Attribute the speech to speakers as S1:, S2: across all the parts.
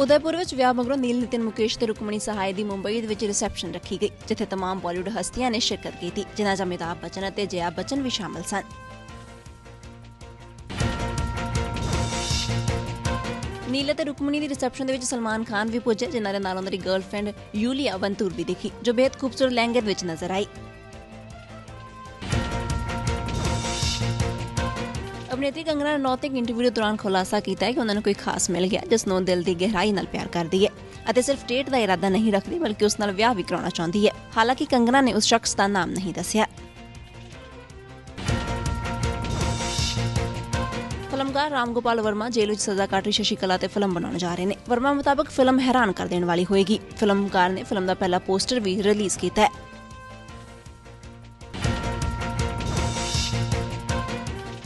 S1: ਉਦੈਪੁਰ ਵਿੱਚ ਵਿਆਹ ਮਗਰੋਂ ਨੀਲ ਨਿਤਿਨ ਮੁਕੇਸ਼ ਤੇ ਰੁਕਮਣੀ ਸਹਾਏ ਦੀ ਮੁੰਬਈ ਵਿੱਚ ਰਿਸੈਪਸ਼ਨ ਰੱਖੀ ਗਈ, ਜਿੱਥੇ तमाम ਬਾਲੀਵੁੱਡ ਹਸਤੀਆਂ ਨੇ ਸ਼ਿਰਕਤ ਕੀਤੀ, ਜਿਨ੍ਹਾਂ 'ਚ ਅਮਿਤਾਭ ਬਚਨ ਅਤੇ ਜਯਾ ਬਚਨ ਵੀ ਸ਼ਾਮਲ ਸਨ। ਨੀਲ ਤੇ ਰੁਕਮਣੀ ਦੀ ਰਿਸੈਪਸ਼ਨ ਦੇ ਵਿੱਚ ਸਲਮਾਨ ਖਾਨ ਵੀ ਪੁੱਜੇ, ਜਿਨ੍ਹਾਂ ਦੇ ਨਾਲ ਉਹਨਾਂ ਦੀ ਗਰਲਫ੍ਰੈਂਡ ਯੂਲੀਆ ਵੰਤੂਰ ਵੀ ਦਿਖੀ, ਜੋ ਬੇਹੱਦ ਖੂਬਸੂਰਤ ਲਹਿੰਗੇ ਵਿੱਚ ਨਜ਼ਰ ਆਈ। ਅਭਿਨੇਤਰੀ ਕੰਗਨਾ ਰਣੌਤ ਨੇ ਇੱਕ ਇੰਟਰਵਿਊ ਦੌਰਾਨ ਖੁਲਾਸਾ ਕੀਤਾ ਹੈ ਕਿ ਉਹਨਾਂ ਨੂੰ ਕੋਈ ਖਾਸ ਮਿਲ ਗਿਆ ਜਿਸ ਨੂੰ ਦਿਲ ਦੀ ਗਹਿਰਾਈ ਨਾਲ ਪਿਆਰ ਕਰਦੀ ਹੈ ਅਤੇ ਸਿਰਫ ਡੇਟ ਦਾ ਇਰਾਦਾ ਨਹੀਂ ਰੱਖਦੀ, ਬਲਕਿ ਉਸ ਨਾਲ ਵਿਆਹ ਵੀ ਕਰਾਉਣਾ ਚਾਹੁੰਦੀ ਹੈ। ਹਾਲਾਂਕਿ ਕੰਗਨਾ ਨੇ ਉਸ ਸ਼ਖਸ ਦਾ ਨਾਮ ਨਹੀਂ ਦੱਸਿਆ। ਫਿਲਮਕਾਰ ਰਾਮ ਗੋਪਾਲ ਵਰਮਾ ਜੇਲ੍ਹ ਵਿੱਚ ਸਜ਼ਾ ਕੱਟ ਰਹੀ ਸ਼ਸ਼ੀ ਤੇ ਫਿਲਮ ਬਣਾਉਣ ਜਾ ਰਹੇ ਨੇ। ਵਰਮਾ ਮੁਤਾਬਕ ਫਿਲਮ ਹੈਰਾਨ ਕਰ ਦੇਣ ਵਾਲੀ ਹੋਏਗੀ। ਫਿਲਮਕਾਰ ਨੇ ਫਿਲਮ ਦਾ ਪਹਿਲਾ ਪੋਸਟਰ ਵੀ ਰਿਲੀਜ਼ ਕੀਤਾ ਹੈ।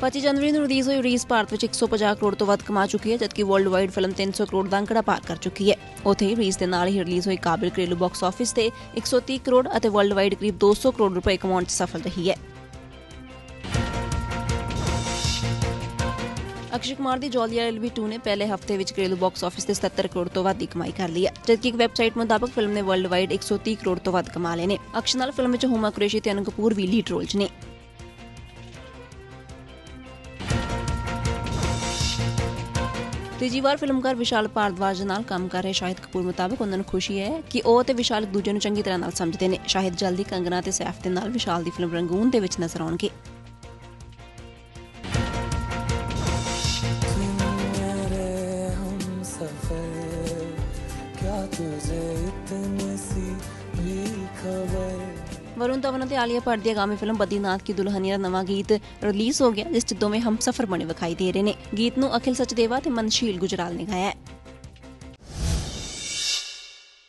S1: 25 ਜਨਵਰੀ ਨੂੰ ਰਿਲੀਜ਼ ਹੋਈ ਰੀਸ ਭਾਰਤ ਵਿੱਚ 150 ਕਰੋੜ ਤੋਂ ਵੱਧ ਕਮਾ ਚੁੱਕੀ ਹੈ, ਜਦਕਿ ਵਰਲਡ ਵਾਈਡ ਫਿਲਮ 300 ਕਰੋੜ ਦਾ ਅੰਕੜਾ ਪਾਰ ਕਰ ਚੁੱਕੀ ਹੈ। ਉਥੇ ਰੀਸ ਦੇ ਨਾਲ ਹੀ ਰਿਲੀਜ਼ ਹੋਈ ਕਾਬਿਲ ਘਰੇਲੂ ਬਾਕਸ ਆਫਿਸ ਤੇ 130 ਕਰੋੜ ਅਤੇ ਵਰਲਡ ਵਾਈਡ ਕਰੀਬ 200 ਕਰੋੜ ਰੁਪਏ ਕਮਾਉਣ 'ਚ ਸਫਲ ਰਹੀ ਹੈ। ਅਕਸ਼ੇ ਕੁਮਾਰ ਦੀ ਜੋਲੀਆ ਐਲਬੀ 2 ਨੇ ਪਹਿਲੇ ਹਫ਼ਤੇ ਵਿੱਚ ਘਰੇਲੂ ਬਾਕਸ ਆਫਿਸ ਤੇ 77 ਕਰੋੜ ਤੋਂ ਵੱਧ ਦੀ ਕਮਾਈ ਕਰ ਲਈ ਹੈ, ਜਦਕਿ ਇੱਕ ਵੈਬਸਾਈਟ ਮੁਤਾਬਕ ਫਿਲਮ ਨੇ ਵਰਲਡ ਵਾਈਡ 130 ਕਰੋੜ ਤੋਂ ਵੱਧ ਕਮਾ ਲਏ ਨੇ। ਅਕਸ਼ੇ ਨਾਲ ਫਿਲਮ ਵਿੱਚ ਹੁਮਾ ਕੁਰੇਸ਼ੀ ਤੇ ਅਨੂ ਕਪੂਰ ਵੀ ਲੀਡ ਰੋਲ 'ਚ ਨੇ। ਤੀਜੀ ਵਾਰ ਫਿਲਮਕਾਰ ਵਿਸ਼ਾਲ ਭਾਰਦਵਾਜ ਦੇ ਨਾਲ ਕੰਮ ਕਰ ਰਹੇ ਸ਼ਾਹਿਦ ਕਪੂਰ ਮੁਤਾਬਕ ਉਹਨਾਂ ਨੂੰ ਖੁਸ਼ੀ ਹੈ ਕਿ ਉਹ ਤੇ ਵਿਸ਼ਾਲ ਇੱਕ ਦੂਜੇ ਨੂੰ ਚੰਗੀ ਤਰ੍ਹਾਂ ਨਾਲ ਸਮਝਦੇ ਨੇ ਸ਼ਾਹਿਦ ਜਲਦੀ ਕੰਗਨਾ ਤੇ ਸੈਫ ਦੇ ਨਾਲ ਵਿਸ਼ਾਲ ਦੀ ਫਿਲਮ ਰੰਗੂਨ ਦੇ ਵਿੱਚ ਨਜ਼ਰ ਆਉਣਗੇ
S2: मेरे हम सफर क्या तुझे इतनी सी भी खबर
S1: ਵਰੁਣ ਧਵਨ ਅਤੇ ਆਲੀਆ ਭੱਟ ਦੀ ਆਗਾਮੀ ਫਿਲਮ ਬਦੀਨਾਥ ਕੀ ਦੁਲਹਨੀਆ ਦਾ ਨਵਾਂ ਗੀਤ ਰਿਲੀਜ਼ ਹੋ ਗਿਆ, ਜਿਸ 'ਚ ਦੋਵੇਂ ਹਮਸਫਰ ਬਣੇ ਵਿਖਾਈ ਦੇ ਰਹੇ ਨੇ। ਗੀਤ ਨੂੰ ਅਖਿਲ ਸਚਦੇਵਾ ਤੇ ਮਨਸ਼ੀਲ ਗੁਜਰਾਲ ਨੇ ਗਾਇਆ ਹੈ।